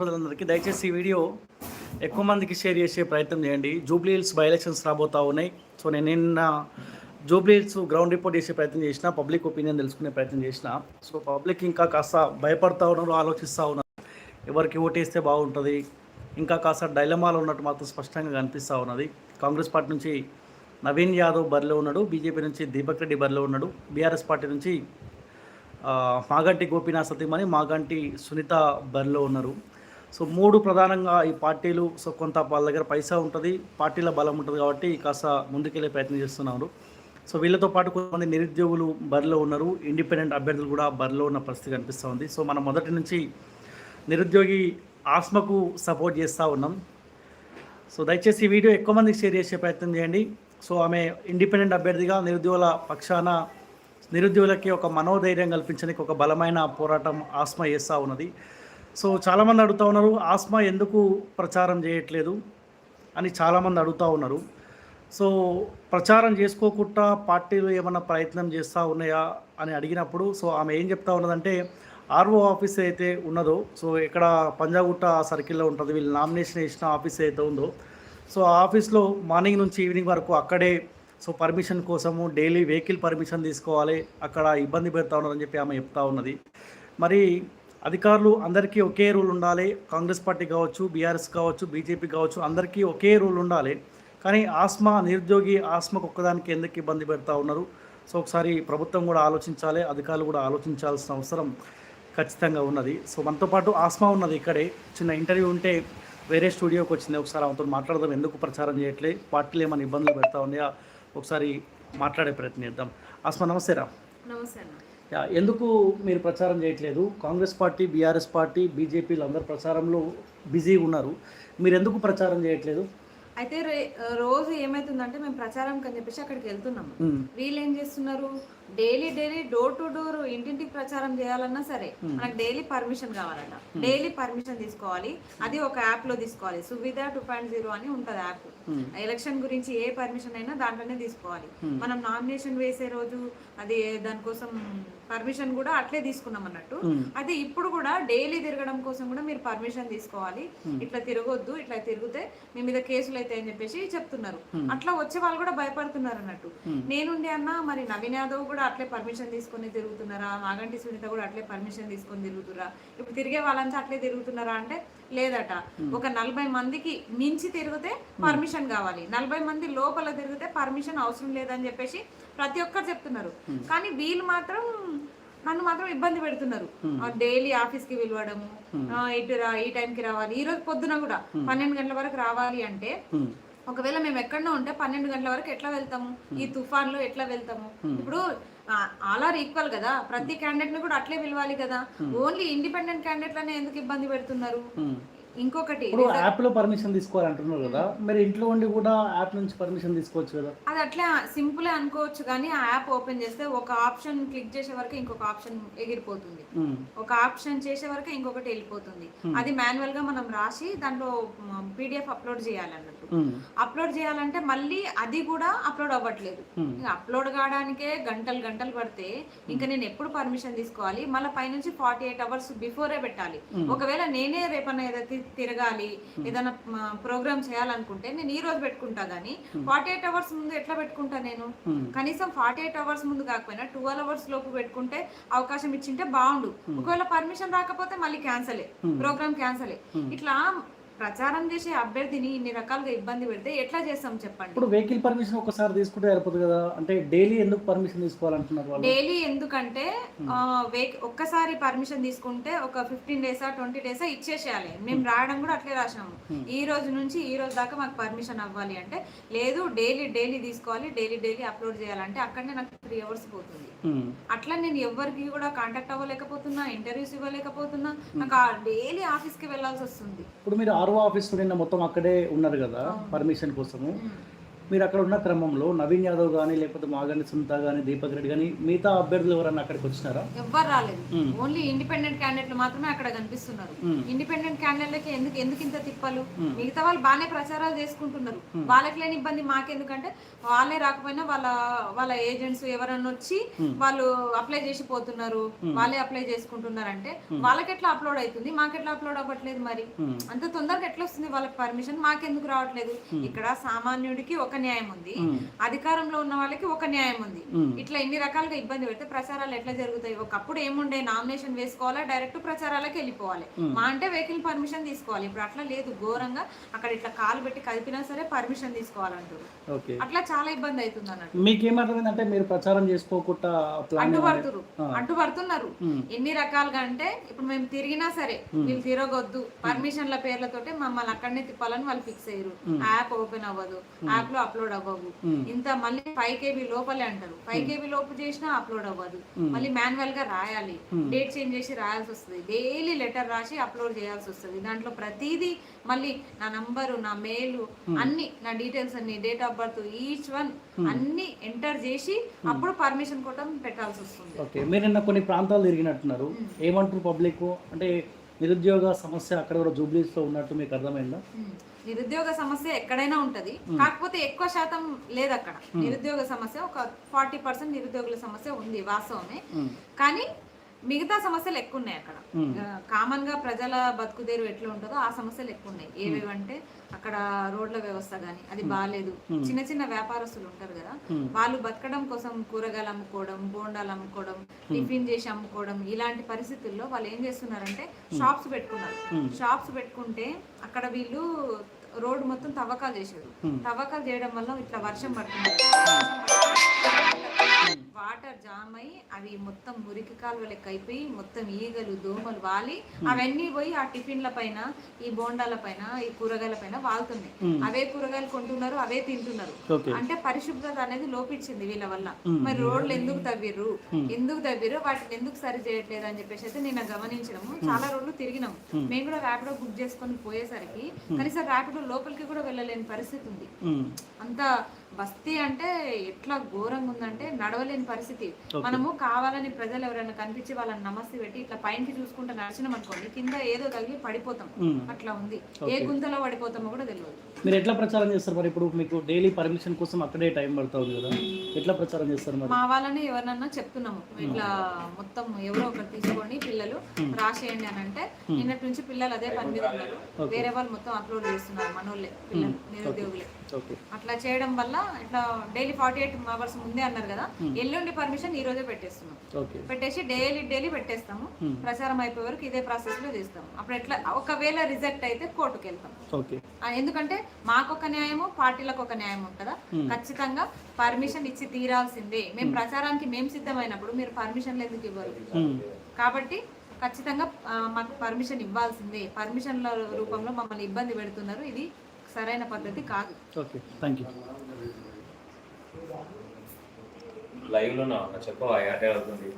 సోదరులందరికీ దయచేసి ఈ వీడియో ఎక్కువ మందికి షేర్ చేసే ప్రయత్నం చేయండి. జూబ్లీ హిల్స్ బై ఎలక్షన్స్ రాబోతా ఉన్నాయి. సో నేను నిన్న జూబ్లీ హిల్స్ గ్రౌండ్ రిపోర్ట్ చేసే ప్రయత్నం చేసిన పబ్లిక్ ఒపీనియన్ తెలుసుకునే ప్రయత్నం చేసిన. సో పబ్లిక్ ఇంకా కాస్త భయపడతా ఉన్నారు ఆలోచిస్తూ ఉన్నారు. ఎవరికి ఓటేస్తే బాగుంటుంది. ఇంకా కాస్త డైలమాలో ఉన్నట్టు మాత్రం స్పష్టంగా కనిపిస్తూ ఉన్నది. కాంగ్రెస్ పార్టీ నుంచి నవీన్ యాదవ్ బరిలో ఉన్నాడు. బీజేపీ నుంచి దీపక్ రెడ్డి బరిలో ఉన్నాడు. బీఆర్ఎస్ పార్టీ నుంచి మాగంటి గోపీనాథ్ సతీమణి మాగంటి సునీత బరిలో ఉన్నారు. సో మూడు ప్రధానంగా ఈ పార్టీలు సో కొంత వాళ్ళ దగ్గర పైసా ఉంటుంది పార్టీల బలం ఉంటుంది కాబట్టి కాస్త ముందుకెళ్ళే ప్రయత్నం చేస్తున్నారు. సో వీళ్ళతో పాటు కొంతమంది నిరుద్యోగులు బరిలో ఉన్నారు ఇండిపెండెంట్ అభ్యర్థులు కూడా బరిలో ఉన్న పరిస్థితి కనిపిస్తూ ఉంది. సో మనం మొదటి నుంచి నిరుద్యోగి ఆస్మకు సపోర్ట్ చేస్తూ ఉన్నాం. సో దయచేసి ఈ వీడియో ఎక్కువ మందికి షేర్ చేసే ప్రయత్నం చేయండి. సో ఆమె ఇండిపెండెంట్ అభ్యర్థిగా నిరుద్యోగుల పక్షాన నిరుద్యోగులకి ఒక మనోధైర్యం కల్పించడానికి ఒక బలమైన పోరాటం ఆస్మ చేస్తూ ఉన్నది. సో చాలామంది అడుగుతూ ఉన్నారు ఆస్మా ఎందుకు ప్రచారం చేయట్లేదు అని చాలామంది అడుగుతూ ఉన్నారు. సో ప్రచారం చేసుకోకుండా పార్టీలు ఏమైనా ప్రయత్నం చేస్తూ ఉన్నాయా అని అడిగినప్పుడు సో ఆమె ఏం చెప్తా ఉన్నదంటే ఆర్ఓ ఆఫీస్ అయితే ఉన్నదో సో ఇక్కడ పంజాగుట్ట సర్కిల్లో ఉంటుంది వీళ్ళు నామినేషన్ వేసిన ఆఫీస్ అయితే ఉందో సో ఆ ఆఫీస్లో మార్నింగ్ నుంచి ఈవినింగ్ వరకు అక్కడే సో పర్మిషన్ కోసము డైలీ వెహికల్ పర్మిషన్ తీసుకోవాలి అక్కడ ఇబ్బంది పెడతా ఉన్నారని చెప్పి ఆమె చెప్తా ఉన్నది. మరి అధికారులు అందరికీ ఒకే రూల్ ఉండాలి. కాంగ్రెస్ పార్టీ కావచ్చు బీఆర్ఎస్ కావచ్చు బీజేపీ కావచ్చు అందరికీ ఒకే రూల్ ఉండాలి. కానీ ఆస్మా నిరుద్యోగి ఆస్మకు ఒక్కదానికి ఎందుకు ఇబ్బంది పెడతా ఉన్నారు? సో ఒకసారి ప్రభుత్వం కూడా ఆలోచించాలి అధికారులు కూడా ఆలోచించాల్సిన అవసరం ఖచ్చితంగా ఉన్నది. సో మనతో పాటు ఆస్మా ఉన్నది ఇక్కడే. చిన్న ఇంటర్వ్యూ ఉంటే వేరే స్టూడియోకి వచ్చింది. ఒకసారి ఆమెతో మాట్లాడదాం ఎందుకు ప్రచారం చేయట్లే పార్టీలు ఏమైనా ఇబ్బందులు పెడతా ఉన్నాయా? ఒకసారి మాట్లాడే ప్రయత్నం చేద్దాం ఆస్మా నమస్తే రా. నమస్తే ఎందుకు మీరు ప్రచారం చేయట్లేదు? కాంగ్రెస్ పార్టీ బీఆర్ఎస్ పార్టీ బీజేపీలు అందరు ప్రచారంలో బిజీగా ఉన్నారు. మీరు ఎందుకు ప్రచారం చేయట్లేదు? అయితే రోజు ఏమైతుందంటే మేము ప్రచారం అని చెప్పేసి అక్కడికి వెళ్తున్నాము. వీళ్ళు ఏం చేస్తున్నారు? Daily daily door to door ఇంటింటికి ప్రచారం చేయాలన్నా సరే మనకు డైలీ పర్మిషన్ కావాలట. డైలీ పర్మిషన్ తీసుకోవాలి. అది ఒక యాప్లో తీసుకోవాలి. సువిధ టూ పాయింట్ జీరో అని ఉంటది యాప్. ఎలక్షన్ గురించి ఏ పర్మిషన్ అయినా దాంట్లోనే తీసుకోవాలి. మనం నామినేషన్ వేసే రోజు అది దానికోసం పర్మిషన్ కూడా అట్లే తీసుకున్నాం అన్నట్టు. అయితే ఇప్పుడు కూడా డైలీ తిరగడం కోసం కూడా మీరు పర్మిషన్ తీసుకోవాలి. ఇట్లా తిరగొద్దు ఇట్లా తిరిగితే మీ మీద కేసులు అయితే అని చెప్పేసి చెప్తున్నారు. అట్లా వచ్చే వాళ్ళు కూడా భయపడుతున్నారు అన్నట్టు. నేనుండి అన్న మరి నవీన్ యాదవ్ కూడా అట్లే పర్మిషన్ తీసుకొని తిరుగుతున్నారా? మాగంటి సునీత కూడా అట్లే పర్మిషన్ తీసుకొని తిరుగుతురా ఇప్పుడు తిరిగే వాళ్ళంతా అట్లే తిరుగుతున్నారా అంటే లేదట. ఒక నలభై మందికి మించి తిరిగితే పర్మిషన్ కావాలి. నలభై మంది లోపల తిరిగితే పర్మిషన్ అవసరం లేదని చెప్పేసి ప్రతి ఒక్కరు చెప్తున్నారు. కానీ వీళ్ళు మాత్రం నన్ను మాత్రం ఇబ్బంది పెడుతున్నారు. డైలీ ఆఫీస్కి పిలవడము ఇటు రా ఈ time కి రావాలి. ఈ రోజు పొద్దున కూడా పన్నెండు గంటల వరకు రావాలి అంటే. ఒకవేళ మేము ఎక్కడో ఉంటే పన్నెండు గంటల వరకు ఎట్లా వెళ్తాము? ఈ తుఫాన్లో ఎట్లా వెళ్తాము? ఇప్పుడు ఆల్ ఆర్ ఈక్వల్ కదా? ప్రతి క్యాండిడేట్ని కూడా అట్లే పిలవాలి కదా? ఓన్లీ ఇండిపెండెంట్ క్యాండిడేట్లనే ఎందుకు ఇబ్బంది పెడుతున్నారు. ఇంకొకటి ఇప్పుడు యాప్లో పర్మిషన్ తీసుకోవాలంటున్నారు కదా మరి ఇంట్లో ఉండి కూడా యాప్ నుంచి పర్మిషన్ తీసుకోవచ్చు కదా? అది అట్లా సింపుల్ అనుకోవచ్చు కానీ ఆ యాప్ ఓపెన్ చేస్తే ఒక ఆప్షన్ క్లిక్ చేసే వరకు ఇంకొక ఆప్షన్ ఎగిరిపోతుంది. ఒక ఆప్షన్ చేసే వరకు ఇంకొకటి వెళ్ళిపోతుంది. అది మాన్యువల్గా మనం రాసి దాంట్లో పీడిఎఫ్ అప్లోడ్ చేయాలన్నట్టు. అప్లోడ్ చేయాలంటే మళ్ళీ అది కూడా అప్లోడ్ అవ్వట్లేదు. అప్లోడ్ కావడానికే గంటలు గంటలు పడితే ఇంకా నేను ఎప్పుడు పర్మిషన్ తీసుకోవాలి? మళ్ళీ పైనుంచి ఫార్టీ ఎయిట్ అవర్స్ బిఫోరే పెట్టాలి. ఒకవేళ నేనే రేపన్నా ఏదైనా తి- తిరగాలి ఏదైనా ప్రోగ్రామ్ చేయాలనుకుంటే నేను ఈ రోజు పెట్టుకుంటా గానీ ఫార్టీ ఎయిట్ అవర్స్ ముందు ఎట్లా పెట్టుకుంటా నేను. కనీసం ఫార్టీ ఎయిట్ అవర్స్ ముందు కాకపోయినా ట్వెల్వ్ అవర్స్ లోపు పెట్టుకుంటే అవకాశం ఇచ్చింటే బాగుండు. ఒకవేళ పర్మిషన్ రాకపోతే మళ్ళీ క్యాన్సలే ప్రోగ్రామ్ క్యాన్సలే. ఇట్లా ప్రచారం చేసే అభ్యర్థిని ఇన్ని రకాలుగా ఇబ్బంది పెడితే ఎట్లా చేస్తాం చెప్పండి? ఇప్పుడు వెహికల్ పర్మిషన్ ఒకసారి తీసుకుంటే సరిపోతుంది కదా. అంటే డైలీ ఎందుకు పర్మిషన్ తీసుకోవాలంటున్నారు డైలీ ఎందుకంటే వెక్- ఒక్కసారి పర్మిషన్ తీసుకుంటే ఒక ఫిఫ్టీన్ డేసా ట్వంటీ డేసా ఇచ్చేసేయాలి. మేము రాయడం కూడా అట్లే రాసినాము. ఈ రోజు నుంచి ఈ రోజు దాకా మాకు పర్మిషన్ అవ్వాలి అంటే లేదు డైలీ డైలీ తీసుకోవాలి డైలీ డైలీ అప్లోడ్ చేయాలంటే అక్కడనే నాకు త్రీ అవర్స్ పోతుంది. అట్లా నేను ఎవరికి కూడా కాంటాక్ట్ అవ్వలేకపోతున్నా ఇంటర్వ్యూస్ ఇవ్వలేకపోతున్నా. నాకు డైలీ ఆఫీస్కి వెళ్ళాల్సి వస్తుంది. ఇప్పుడు మీరు ఆర్ఓ ఆఫీస్ నిన్న మొత్తం అక్కడే ఉన్నారు కదా పర్మిషన్ కోసము. మీరు అక్కడ ఉన్న క్రమంలో నవీన్ యాదవ్ కానీ లేకపోతే మాగండి సునీత కానీ దీపక్ రెడ్డి కానీ మిగతా అభ్యర్థులు ఎవరన్నా అక్కడికి వచ్చినారా? ఎవ్వరు రాలేదు. ఓన్లీ ఇండిపెండెంట్ క్యాండిడేట్లు మాత్రమే అక్కడ కనిపిస్తున్నారు. ఇండిపెండెంట్ క్యాండిడేట్లకి ఎందుకు ఎందుకు ఇంత తిప్పలు? మిగతా వాళ్ళు బాగానే ప్రచారాలు చేసుకుంటున్నారు. వాళ్ళకి లేని ఇబ్బంది మాకెందుకంటే వాళ్ళే రాకపోయినా వాళ్ళ వాళ్ళ ఏజెంట్స్ ఎవరన్నా వచ్చి వాళ్ళు అప్లై చేసి పోతున్నారు. వాళ్ళే అప్లై చేసుకుంటున్నారు అంటే వాళ్ళకి ఎట్లా అప్లోడ్ అవుతుంది? మాకెట్లా అప్లోడ్ అవ్వట్లేదు మరి. అంత తొందరగా ఎట్లా వస్తుంది వాళ్ళకి పర్మిషన్? మాకెందుకు రావట్లేదు? ఇక్కడ సామాన్యుడికి ఒక న్యాయం ఉంది. అధికారంలో ఉన్న వాళ్ళకి ఒక న్యాయం ఉంది. ఇట్లా ఇన్ని రకాలుగా ఇబ్బంది పెడితే ప్రచారాలు ఎట్లా జరుగుతాయి? ఒకప్పుడు ఏముండే? నామినేషన్ వేసుకోవాలా? డైరెక్ట్ ప్రచారాలకు వెళ్ళిపోవాలి. మా అంటే వెహికల్ పర్మిషన్ తీసుకోవాలి. ఇప్పుడు అట్లా లేదు. ఘోరంగా అక్కడ ఇట్లా కాలు పెట్టి కదిపినా సరే పర్మిషన్ తీసుకోవాలంటారు. అట్లా చాలా ఇబ్బంది అవుతుంది అన్నట్టు. మీకేమర్థమైందంటే మీరు ప్రచారం చేసుకోకుండా అడ్డుపడుతున్నారు మ్మ్. ఎన్ని రకాలుగా అంటే ఇప్పుడు మేము తిరిగినా సరే వీళ్ళు తిరగొద్దు. పర్మిషన్ల పేర్లతోటే మమ్మల్ని అక్కడనే తిప్పాలని వాళ్ళు ఫిక్స్ అయ్యారు. యాప్ ఓపెన్ అవ్వదు. యాప్లో అప్లోడ్ అవ్వవు. ఇంత మళ్ళీ ఫైవ్ కేబీ లోపలే అంటారు. ఫైవ్ కేబీ లోపు చేసినా అప్లోడ్ అవ్వదు. మళ్ళీ మాన్యువల్గా రాయాలి. డేట్ చేంజ్ చేసి రాయాల్సి వస్తుంది. డైలీ లెటర్ రాసి అప్లోడ్ చేయాల్సి వస్తుంది. దాంట్లో ప్రతిదీ మళ్ళీ నా నంబరు నా మెయిల్ అన్ని నా డీటెయిల్స్ అన్ని date of birth each one అన్ని ఎంటర్ చేసి అప్పుడు పర్మిషన్ కోసం పెట్టాల్సి వస్తుంది. ఓకే. మీరు నిన్న కొన్ని ప్రాంతాలు తిరిగినట్టున్నారు. ఏమంటారు పబ్లిక్ అంటే నిరుద్యోగ సమస్య అక్కడ కూడా జూబ్లీస్లో ఉన్నట్టు మీకు అర్థమైందా. నిరుద్యోగ సమస్య ఎక్కడైనా ఉంటది. కాకపోతే ఎక్కువ శాతం లేదు అక్కడ. నిరుద్యోగ సమస్య ఒక ఫార్టీ పర్సెంట్ నిరుద్యోగుల సమస్య ఉంది వాస్తవమే. కానీ మిగతా సమస్యలు ఎక్కువ ఉన్నాయి అక్కడ కామన్గా ప్రజల బతుకుదేరు ఎట్లా ఉంటుందో ఆ సమస్యలు ఎక్కువ ఉన్నాయి ఏవేవంటే అక్కడ రోడ్ల వ్యవస్థ గానీ అది బాగాలేదు చిన్న చిన్న వ్యాపారస్తులు ఉంటారు కదా వాళ్ళు బతకడం కోసం కూరగాయలు అమ్ముకోవడం బోండాలు అమ్ముకోవడం టిఫిన్ చేసి అమ్ముకోవడం ఇలాంటి పరిస్థితుల్లో వాళ్ళు ఏం చేస్తున్నారంటే షాప్స్ పెట్టుకున్నారు. షాప్స్ పెట్టుకుంటే అక్కడ వీళ్ళు రోడ్డు మొత్తం తవ్వకాలు చేశారు. తవ్వకాలు చేయడం వల్ల ఇట్లా వర్షం పడుతుంది. వాటర్ జామ్ అయి అవి మొత్తం మురికి కాలువ లెక్క అయిపోయి మొత్తం ఈగలు దోమలు వాలి. అవన్నీ పోయి ఆ టిఫిన్ల పైన ఈ బోండాల పైన ఈ కూరగాయల పైన వాళ్తున్నాయి. అవే కూరగాయలు కొంటున్నారు అవే తింటున్నారు. అంటే పరిశుభ్రత అనేది లోపించింది వీళ్ళ వల్ల. మరి రోడ్లు ఎందుకు తవ్విర్రు? ఎందుకు తవ్విర్రు? వాటిని ఎందుకు సరి చేయట్లేదు అని చెప్పేసి అయితే నేను గమనించడము చాలా రోడ్లు తిరిగినాము. మేము. కూడా ర్యాపిడో బుక్ చేసుకొని పోయేసరికి కనీసం ర్యాపిడో లోపలికి కూడా వెళ్ళలేని పరిస్థితి ఉంది. అంత బస్తీ అంటే ఎట్లా ఘోరంగా ఉందంటే నడవలేని పరిస్థితి. మనము కావాలని ప్రజలు ఎవరైనా కనిపించి వాళ్ళని నమస్తే పెట్టి ఇట్లా పైనకి చూసుకుంటూ నడిచినాం అనుకోండి కింద ఏదో తగిలి పడిపోతాం. అట్లా ఉంది. ఏ గుంతలో పడిపోతామో కూడా తెలియదు మీరు ఎట్లా ప్రచారం చేస్తారు మరి? ఇప్పుడు మీకు డైలీ పర్మిషన్ కోసం అక్కడే టైం పడుతుంది కదా. ఎట్లా ప్రచారం చేస్తారు మరి? మా వాళ్ళని ఎవరినన్నా చెప్తున్నాము. ఇట్లా మొత్తం ఎవరో ఒకరు తీసుకోండి పిల్లలు రాసేయండి అని అంటే నిన్నటి నుంచి పిల్లలు అదే పని మీద ఉన్నారు. వేరే వాళ్ళు మొత్తం అప్లోడ్ చేస్తున్నారు మనోళ్ళే పిల్లలు నిరుద్యోగులే. అట్లా చేయడం వల్ల ఇట్లా డైలీ ఫార్టీ ఎయిట్ అవర్స్ ముందే అన్నారు కదా. ఎల్లుండి పర్మిషన్ ఈ రోజే పెట్టేస్తున్నాం. పెట్టేసి డైలీ డైలీ పెట్టేస్తాము. ప్రచారం అయిపోయే వరకు ఇదే ప్రాసెస్లో చేస్తాము. అప్పుడు ఎట్లా ఒకవేళ రిజెక్ట్ అయితే కోర్టుకు వెళ్తాం. ఎందుకంటే మాకు ఒక న్యాయము పార్టీలకు ఒక న్యాయం ఉంటుందా ఖచ్చితంగా పర్మిషన్ ఇచ్చి తీరాల్సిందే. మేము ప్రచారానికి మేము సిద్ధమైనప్పుడు మీరు పర్మిషన్లు ఎందుకు ఇవ్వరు. కాబట్టి ఖచ్చితంగా మాకు పర్మిషన్ ఇవ్వాల్సిందే. పర్మిషన్ల రూపంలో మమ్మల్ని ఇబ్బంది పెడుతున్నారు. ఇది సరైన పద్ధతి కాదు. ఓకే. Thank you. చెప్పవా? ఏమవుతుంది